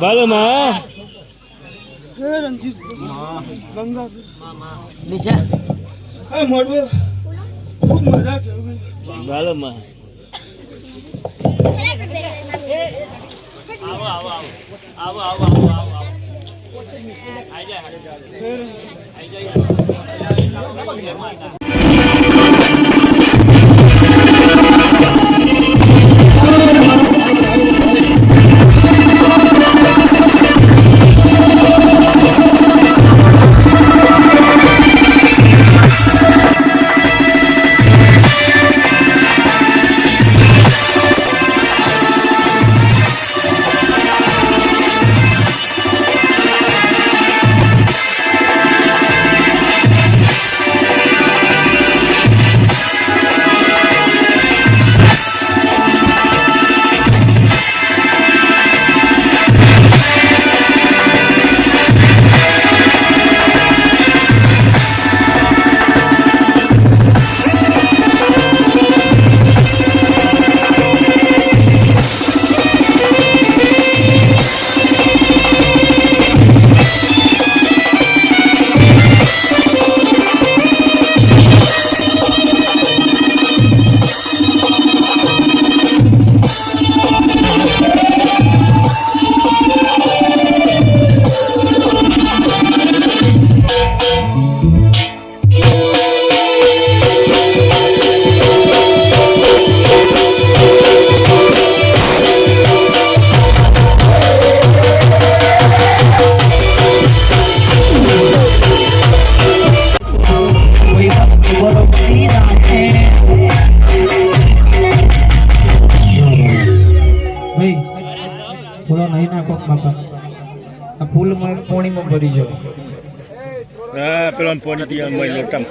ભલે માં. હે રણજીત આવો આવો આવો આવો ખૂબ મજા છે ભલે આઈ ભાઈ થોડો નહીં નાખો પણ આ ફૂલમાં પોણીમાં ભરી જાવ હા પેલો પોણી પીવા મળી લોટામ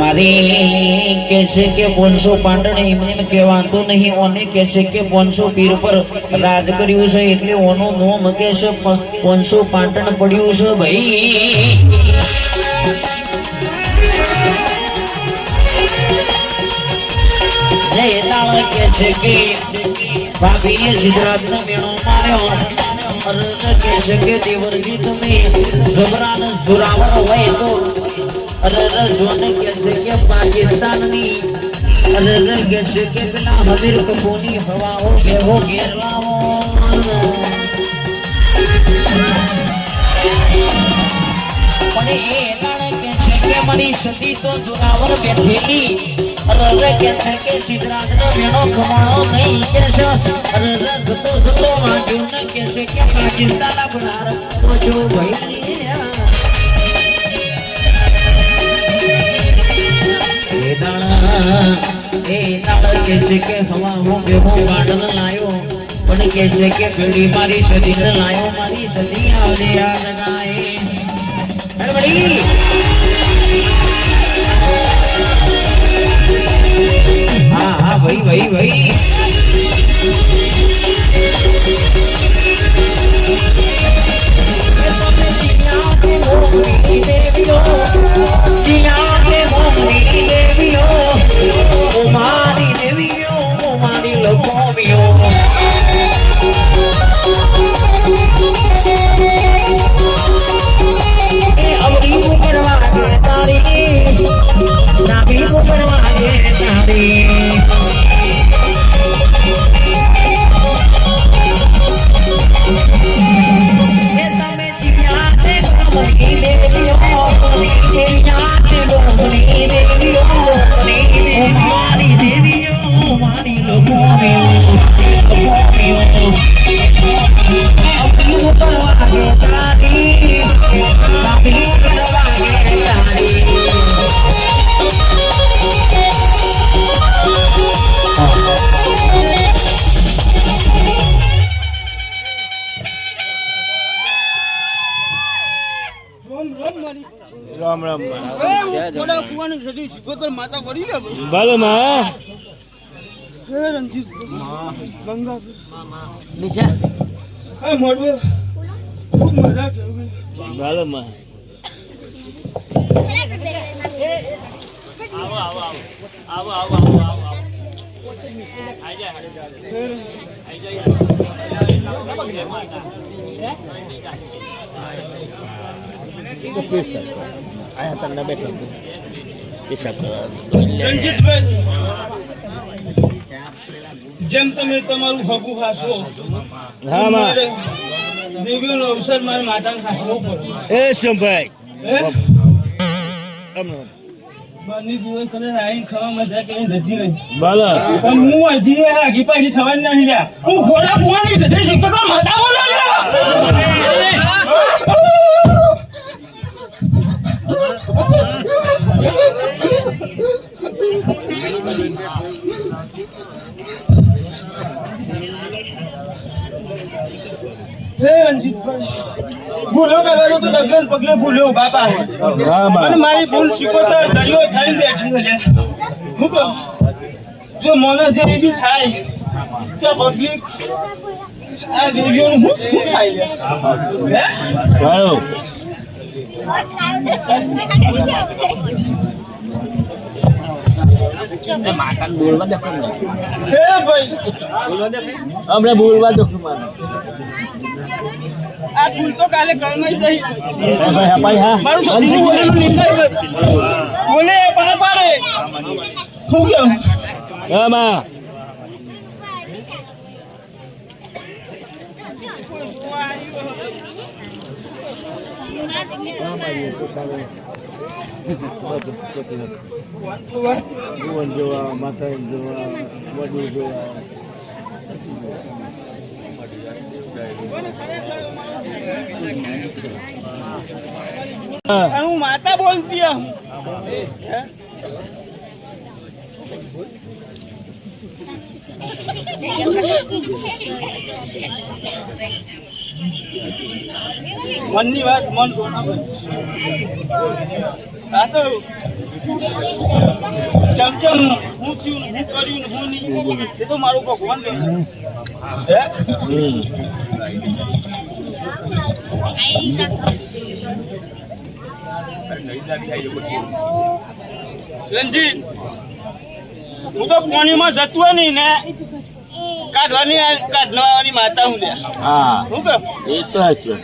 મારી કેસે કે બોનસો પાંટણ એમને નહીં ઓને કેસે કે બોનસો પીર પર રાજ કર્યું છે એટલે ઓનું નોમ કે છે બોનસો પાંટણ પડ્યું છે ભાઈ. તાળ કે છે કે ભાભીએ સિદ્ધરાજનો મેણો માર્યો. અરજ કે છે કે દેવરજી તમે જબરાન જોરાવર હોય તો અરર જોને કે છે કે પાકિસ્તાનની. અરર કે છે કે પેલા હમીર કપૂરની હવાઓ ઘેરો ઘેર પણ મારી સતી તો જોરાવર બેઠેલી અરર કે છે કે સિદ્ધરાજનો મેણો ખમાણો નહીં કે છે અરર જતો જતો વાંચ્યું ને કે છે કે પાકિસ્તાન આપનાર ઓછો ભાઈ એ દાણા એ દાણા કે છે કે હવા હું બેહો ગાંડલ લાયો પણ કે છે કે પેડી મારી સદી ને લાયો મારી સદી આવજે યાદ ગાય અરે રામ રામમાં પડી ને ભલે માં. આવો આવો આવો આવો આવો ભલે માં. અહીંયા તમને બેઠો હિસાબ જેમ તમે તમારું હગું હાસો હા મારે દેવીઓનો અવસર મારા માતાને હાસવો પડે એ શંભાઈ બની જુએ કદાચ આઈને ખાવા મજા કે નથી રહી. બોલો. પણ હું હજી આગી પાછી થવાની નહીં લ્યા હું ખોડા બોવાની છે. તે શીખતો ભૂલો કરવાનો તો ડગલે પગલે ભૂલ્યો બાપા અને મારી ભૂલ શીખવતા દરિયો થઈને બેઠી છે. હું કહું જો મને જે બી થાય તો પબ્લિક આ દેવીઓનું હું શું થાય ભાઈ હમણાં બોલવા દો આ ભૂલ તો કાલે જઈ મારું બોલે કેમ હા માં જીવન જોવા માતા જોવા વડીલ જોવા હા માતા બોલતી હે? મનની વાત, મન સોના આ તો ચમ ચમ હું થયું હું કર્યું હું નહીં તો મારું ભગવાન હે? હું તો પાણીમાં જતું નહીં ને. કાઢવાની કાઢવાની માતા હું લે હા. શું કહું? એ તો સાચું.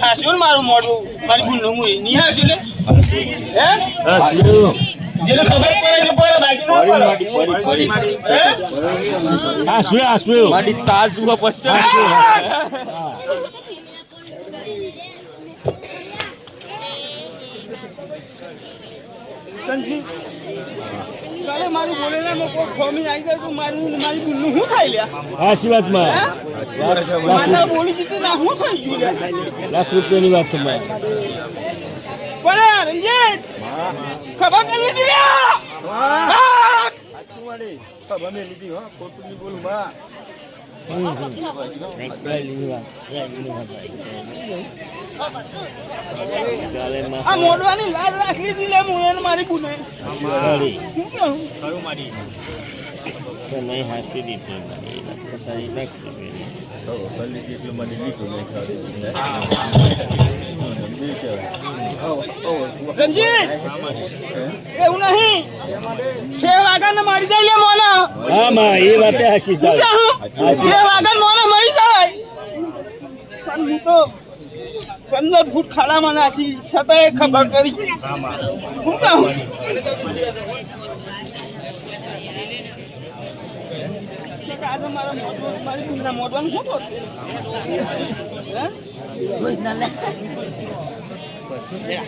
હાસ્યું ને મારું મોઢું? મારી ગુણ હું નહીં હાસ્યું લે? હે? હાસ્યું. જેને ખબર પડે બાકી ના પડે મારી તાજ ઊભા પસ્તે કાલે મારું બોલેલા માં કોઈ ખોમી આવી જાય તો મારું મારી ગુણનું શું થાય લ્યા? આશીર્વાદમાં હે? માતા બોલી દીધી ના શું થઈ ગયું લ્યા? લાખ રૂપિયાની વાત છે પણ રંજીત! ખબર કરી લીધી લ્યા? હા! આ મોઢવાની લાજ રાખી લીધી લે હું એને મારી ગુને શું કહું? સમય હાથી દીધો મને સારી લાખ રૂપિયાની રંજીત એવું નહીં. છે વાગ્યા મારી જાય લે મોના. હા માં એ વાતે હાસી કહું છ મોના મરી જાય. પણ હું તો પંદર ફૂટ ખાડામાં છતાંય ખબર કરી. હું કહું? આજે મારા મારી શું હે.